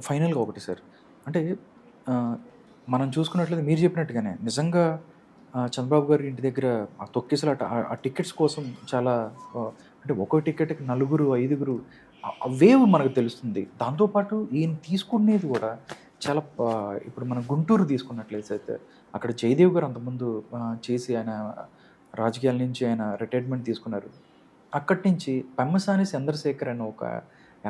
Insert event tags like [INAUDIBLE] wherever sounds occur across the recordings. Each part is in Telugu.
ఫైనల్గా ఒకటి సార్. అంటే మనం చూసుకున్నట్లయితే మీరు చెప్పినట్టుగానే నిజంగా చంద్రబాబు గారి ఇంటి దగ్గర ఆ తొక్కిసలు ఆ- ఆ టికెట్స్ కోసం చాలా అంటే ఒక్కో టికెట్కి నలుగురు ఐదుగురు ఆ- వేవ్ మనకు తెలుస్తుంది. దాంతోపాటు ఈయన తీసుకునేది కూడా చాలా ఇప్పుడు మనం గుంటూరు తీసుకున్నట్లయితే అయితే అక్కడ జయదేవ్ గారు అంతకుముందు చేసి ఆయన రాజకీయాల నుంచి ఆయన రిటైర్మెంట్ తీసుకున్నారు. అక్కడి నుంచి పెమ్మసాని చంద్రశేఖర్ అనే ఒక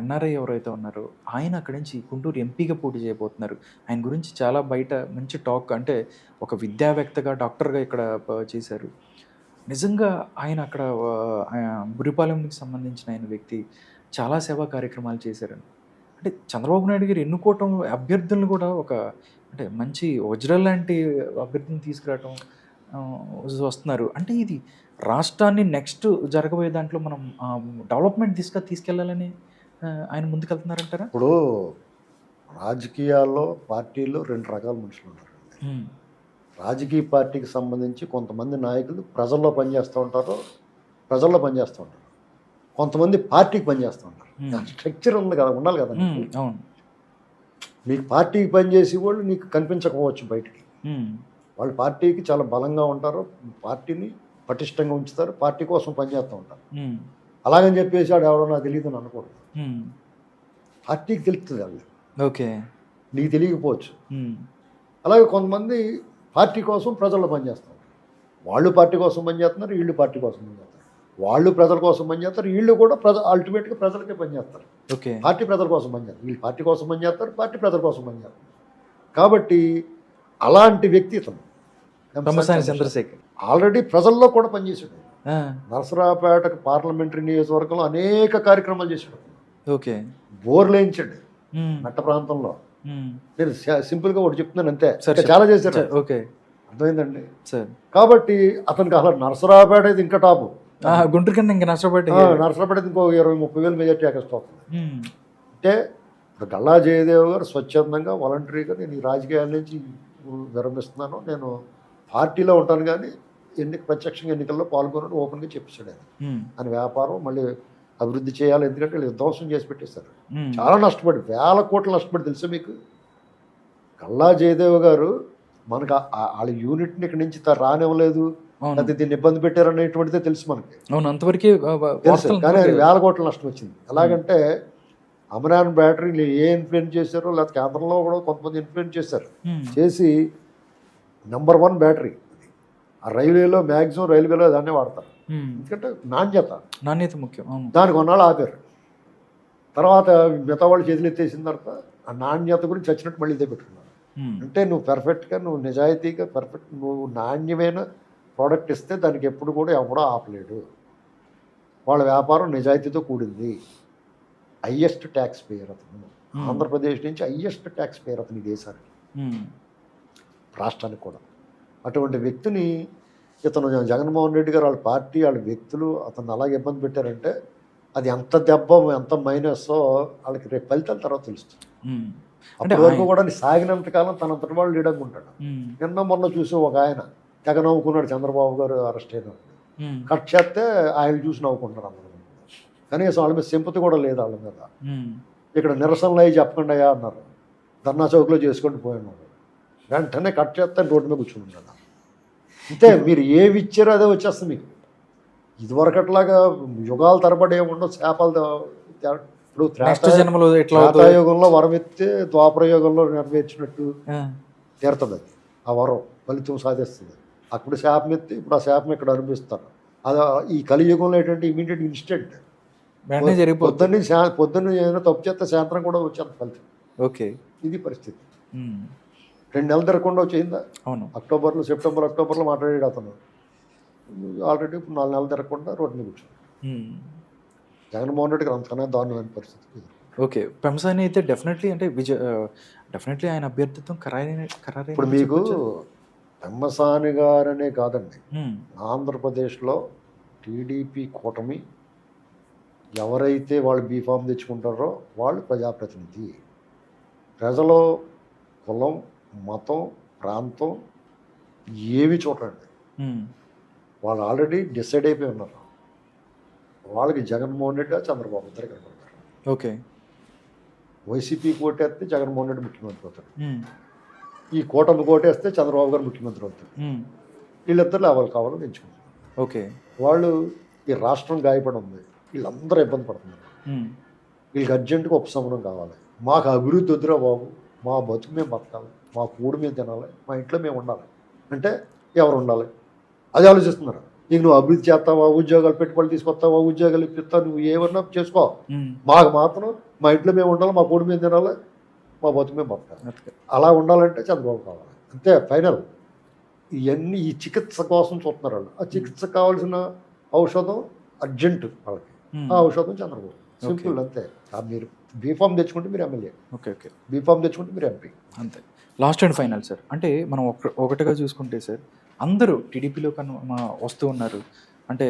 ఎన్ఆర్ఐ ఎవరైతే ఉన్నారో ఆయన అక్కడి నుంచి గుంటూరు ఎంపీగా పోటీ చేయబోతున్నారు. ఆయన గురించి చాలా బయట మంచి టాక్ అంటే ఒక విద్యావేత్తగా డాక్టర్గా ఇక్కడ చేశారు. నిజంగా ఆయన అక్కడ బురిపాలెంకి సంబంధించిన ఆయన వ్యక్తి చాలా సేవా కార్యక్రమాలు చేశారండి అంటే చంద్రబాబు నాయుడు గారు ఎన్నుకోవటం అభ్యర్థులను కూడా ఒక అంటే మంచి వజ్రం లాంటి అభ్యర్థిని తీసుకురావటం వస్తున్నారు. అంటే ఇది రాష్ట్రాన్ని నెక్స్ట్ జరగబోయే దాంట్లో మనం డెవలప్మెంట్ దిశగా తీసుకెళ్ళాలని ఆయన ముందుకెళ్తున్నారంటారా? ఇప్పుడు రాజకీయాల్లో పార్టీల్లో రెండు రకాల మనుషులు ఉన్నారు. రాజకీయ పార్టీకి సంబంధించి కొంతమంది నాయకులు ప్రజల్లో పనిచేస్తూ ఉంటారు ప్రజల్లో పనిచేస్తూ ఉంటారు. కొంతమంది పార్టీకి పనిచేస్తూ ఉంటారు. స్ట్రక్చర్ ఉంది కదా ఉండాలి కదా అవును. నీకు పార్టీకి పనిచేసి వాళ్ళు నీకు కనిపించకపోవచ్చు బయటికి. వాళ్ళు పార్టీకి చాలా బలంగా ఉంటారు పార్టీని పటిష్టంగా ఉంచుతారు పార్టీ కోసం పనిచేస్తూ ఉంటారు. అలాగని చెప్పేసి వాడు ఎవరో నాకు తెలియదు అని అనుకోడు. ఉమ్, పార్టీకి తెలుస్తుంది వాళ్ళు ఓకే. నీకు తెలియకపోవచ్చు. అలాగే కొంతమంది పార్టీ కోసం ప్రజల్లో పనిచేస్తారు వాళ్ళు పార్టీ కోసం పనిచేస్తున్నారు వీళ్ళు పార్టీ కోసం పనిచేస్తారు వాళ్ళు ప్రజల కోసం పనిచేస్తారు వీళ్ళు కూడా ప్రజ అల్టిమేట్గా ప్రజలకే పనిచేస్తారు ఓకే. పార్టీ ప్రజల కోసం పనిచేస్తారు వీళ్ళు పార్టీ కోసం పనిచేస్తారు పార్టీ ప్రజల కోసం పనిచేస్తారు కాబట్టి అలాంటి వ్యక్తి ఇతను. చంద్రశేఖర్. ఆల్రెడీ ప్రజల్లో కూడా పనిచేసాడు నరసరావుపేటకు పార్లమెంటరీ నియోజకవర్గంలో అనేక కార్యక్రమాలు చేశాడు. ఓకే. బోర్లు వేయించాడు మెట్ట ప్రాంతంలో. నేను సింపుల్గా ఒకటి చెప్తున్నాను అంతే. చాలా చేశాడు. ఓకే. అర్థమైందండి? సార్. కాబట్టి అతనికి అసలు నరసరావుపేట అయితే ఇంకా టాపు. గుంటూరు కన్నా ఇంకా నరసరావుపేట అయితే ఇంకో ఇరవై ముప్పై వేలు మెజార్టీ ఎక్కిస్తుంది అంటే ఇప్పుడు గల్లా జయదేవ్ గారు స్వచ్ఛందంగా వాలంటరీగా నేను ఈ రాజకీయాల నుంచి విరమిస్తున్నాను. నేను పార్టీలో ఉంటాను కానీ ఎన్నిక ప్రత్యక్షంగా ఎన్నికల్లో పాల్గొనని ఓపెన్గా చెప్పేశాడు ఆయన. అని వ్యాపారం మళ్ళీ అభివృద్ధి చేయాలి ఎందుకంటే వీళ్ళు ధ్వంసం చేసి పెట్టేశారు. చాలా నష్టపడి వేల కోట్లు నష్టపడి తెలుసా మీకు? కల్లా జయదేవ్ గారు మనకు వాళ్ళ యూనిట్ని ఇక్కడి నుంచి రానివ్వలేదు. లేకపోతే దీన్ని ఇబ్బంది పెట్టారనేటువంటిదే తెలుసు మనకి. అవును అంతవరకే కానీ ఆయన. వేల కోట్ల నష్టం వచ్చింది. ఎలాగంటే అమరాన్ బ్యాటరీలు ఏ ఇన్ఫ్లుయెన్స్ చేశారో లేకపోతే కేంద్రంలో కూడా కొంతమంది ఇన్ఫ్లుయెన్స్ చేశారు. చేసి నెంబర్ వన్ బ్యాటరీ. ఆ రైల్వేలో మ్యాక్సిమం రైల్వేలో దాన్నే వాడతారు. ఎందుకంటే నాణ్యత. నాణ్యత ముఖ్యం. దానికి కొన్నాళ్ళు ఆపారు. తర్వాత మిగతా వాళ్ళు చేతులు ఎత్తేసిన తర్వాత ఆ నాణ్యత గురించి చచ్చినట్టు మళ్ళీ ఇదే పెట్టుకున్నారు. అంటే నువ్వు పెర్ఫెక్ట్గా నువ్వు నిజాయితీగా పర్ఫెక్ట్ నువ్వు నాణ్యమైన ప్రోడక్ట్ ఇస్తే దానికి ఎప్పుడు కూడా ఎవడో ఆపలేడు. వాళ్ళ వ్యాపారం నిజాయితీతో కూడింది. హయ్యెస్ట్ ట్యాక్స్ పేయర్ అతను. ఆంధ్రప్రదేశ్ నుంచి హయ్యెస్ట్ ట్యాక్స్ పేయర్ అతని ఈ దేశానికి. రాష్ట్రానికి కూడా. అటువంటి వ్యక్తిని ఇతను జగన్మోహన్ రెడ్డి గారు వాళ్ళ పార్టీ వాళ్ళ వ్యక్తులు అతను అలాగే ఇబ్బంది పెట్టారంటే అది ఎంత దెబ్బ ఎంత మైనస్సో వాళ్ళకి రేపు ఫలితాల తర్వాత తెలుస్తుంది. అప్పటి వరకు కూడా సాగినంత కాలం తనంతటి వాళ్ళు లీడంగా ఉంటాడు. నిన్న మొన్న చూసి ఒక ఆయన తెగ నవ్వుకున్నాడు చంద్రబాబు గారు అరెస్ట్ అయినాడు కట్ చేస్తే ఆయన చూసి నవ్వుకుంటున్నారు అందరూ. కనీసం వాళ్ళ మీద సింపతి కూడా లేదు వాళ్ళ మీద. ఇక్కడ నిరసనలు అయ్యి చెప్పకుండా అన్నారు. ధర్నా చౌక్లో చేసుకొని పోయి ఉన్నారు వెంటనే కట్ చేస్తే రోడ్డు మీద కూర్చుని ఉన్నాడు అంతే మీరు ఏవి ఇచ్చారో అదే వచ్చేస్తుంది మీకు. ఇదివరకట్లాగా యుగాల తరబడి ఏముండవు చేపలు ఇప్పుడు జన్మలో త్రేతాయుగంలో వరం ఎత్తే ద్వాపరయుగంలో నెరవేర్చినట్టు తీరుతుంది అది. ఆ వరం ఫలితం సాధిస్తుంది అప్పుడు శాపం ఎత్తి ఇప్పుడు ఆ శాపం ఇక్కడ అనిపిస్తారు అది ఈ కలియుగంలో ఏంటంటే ఇమీడియట్ ఇన్స్టెంట్ పొద్దున్న పొద్దున్న ఏదైనా తప్పు చేస్తే సాయంత్రం కూడా వచ్చేంత ఫలితం. ఓకే. ఇది పరిస్థితి. రెండు నెలలు తిరగకుండా వచ్చేయిందా అవును. అక్టోబర్లో సెప్టెంబర్ అక్టోబర్లో మాట్లాడాడు అతను. ఆల్రెడీ ఇప్పుడు నాలుగు నెలలు తిరగకుండా రోడ్డు మీద కూర్చోండి. జగన్మోహన్ రెడ్డికి అంతకన్నా దారుణమైన పరిస్థితి ఓకే. పెంసాని అయితే డెఫినెట్లీ అంటే విజయ్ డెఫినెట్లీ ఆయన అభ్యర్థిత్వం ఖరారైన ఖరారైన ఇప్పుడు మీకు పెమ్మసాని గారనే కాదండి. ఆంధ్రప్రదేశ్లో టీడీపీ కూటమి ఎవరైతే వాళ్ళు బీఫామ్ తెచ్చుకుంటారో వాళ్ళు ప్రజాప్రతినిధి. ప్రజలు కులం మతం ప్రాంతం ఏవి చూడండి వాళ్ళు ఆల్రెడీ డిసైడ్ అయిపోయి ఉన్నారు. వాళ్ళకి జగన్మోహన్ రెడ్డి చంద్రబాబు ఇద్దరు కనబడతారు ఓకే. వైసీపీ కోటేస్తే జగన్మోహన్ రెడ్డి ముఖ్యమంత్రి అవుతాడు. ఈ కూటమి కోటేస్తే చంద్రబాబు గారు ముఖ్యమంత్రి అవుతాడు వీళ్ళిద్దరు ఎవరు కావాలో ఎంచుకుంటారు ఓకే. వాళ్ళు ఈ రాష్ట్రం గాయపడి ఉంది. వీళ్ళందరూ ఇబ్బంది పడుతున్నారు. వీళ్ళకి అర్జెంటుగా ఉపశమనం కావాలి. మాకు అభివృద్ధి వద్దురా బాబు. మా బతుకు మేము బతకాలి. మా కూడు మేము తినాలి. మా ఇంట్లో మేము ఉండాలి. అంటే ఎవరు ఉండాలి? అది ఆలోచిస్తున్నారు? నీకు నువ్వు అభివృద్ధి చేస్తావా? ఉద్యోగాలు పెట్టుబడులు తీసుకొస్తావా? ఉద్యోగాలు ఇప్పిస్తావు? నువ్వు ఏమన్నా చేసుకో. మాకు మాత్రం మా ఇంట్లో మేము ఉండాలి మా కూడు మేము తినాలి మా బతుకు మేము బతకాలి. అలా ఉండాలంటే చంద్రబాబు కావాలి. అంతే ఫైనల్. ఇవన్నీ ఈ చికిత్స కోసం చూస్తున్నారు వాళ్ళు ఆ చికిత్స కావాల్సిన ఔషధం అర్జెంట్ వాళ్ళకి. ఆ ఔషధం చంద్రబాబు. సింపుల్ అంతే. మీరు బీఫామ్ తెచ్చుకుంటే మీరు ఎమ్మెల్యే. Okay okay. బీఫామ్ తెచ్చుకుంటే మీరు ఎంపీ. అంతే. Last and final sir. అంటే మనం ఒక ఒకటిగా చూసుకుంటే సార్ అందరూ టీడీపీలో కన్నా వస్తూ ఉన్నారు. అంటే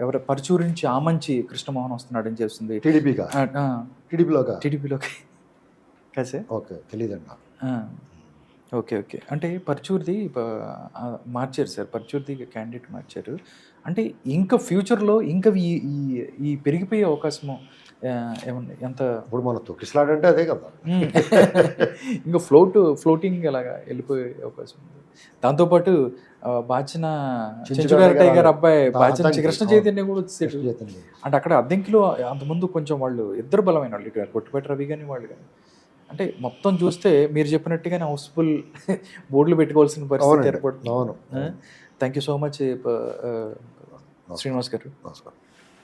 ఎవరు పరచూరు నుంచి ఆమంచి కృష్ణమోహన్ వస్తున్నాడని చేస్తుంది. టీడీపీగా? టీడీపీలోగా? టీడీపీలోకి. [LAUGHS] కదా సార్? ఓకే తెలియదండి ఓకే ఓకే. అంటే పర్చూర్ది మార్చారు సార్. పర్చూర్ది క్యాండిడేట్ మార్చారు. అంటే ఇంకా ఫ్యూచర్లో ఇంకా ఈ ఈ పెరిగిపోయే అవకాశము ఏమన్నా ఎంత? ఇప్పుడు మన తొక్కిసలాడంటే అదే కదా. [LAUGHS] ఇంకా ఫ్లోట్ ఫ్లోటింగ్ అలాగా వెళ్ళిపోయే అవకాశం ఉంది. దాంతోపాటు బాచిన చించుగారి చెంచుగారి గారు టైగర్ అబ్బాయి బాచిన కృష్ణ. చైతన్య కూడా వచ్చేసాడు. అంటే అక్కడ అద్దెంకిలో అంతకుముందు కొంచెం వాళ్ళు ఇద్దరు బలమైన వాళ్ళు. ఇక్కడ కొట్టుపేట రవి కానీ వాళ్ళు కానీ అంటే మొత్తం చూస్తే మీరు చెప్పినట్టుగానే హౌస్ఫుల్ [LAUGHS] బోర్డులు పెట్టుకోవాల్సిన పరిస్థితి. ఏర్పడుతుంది. అవును. Thank you so much Srinivas garu. నమస్కారం.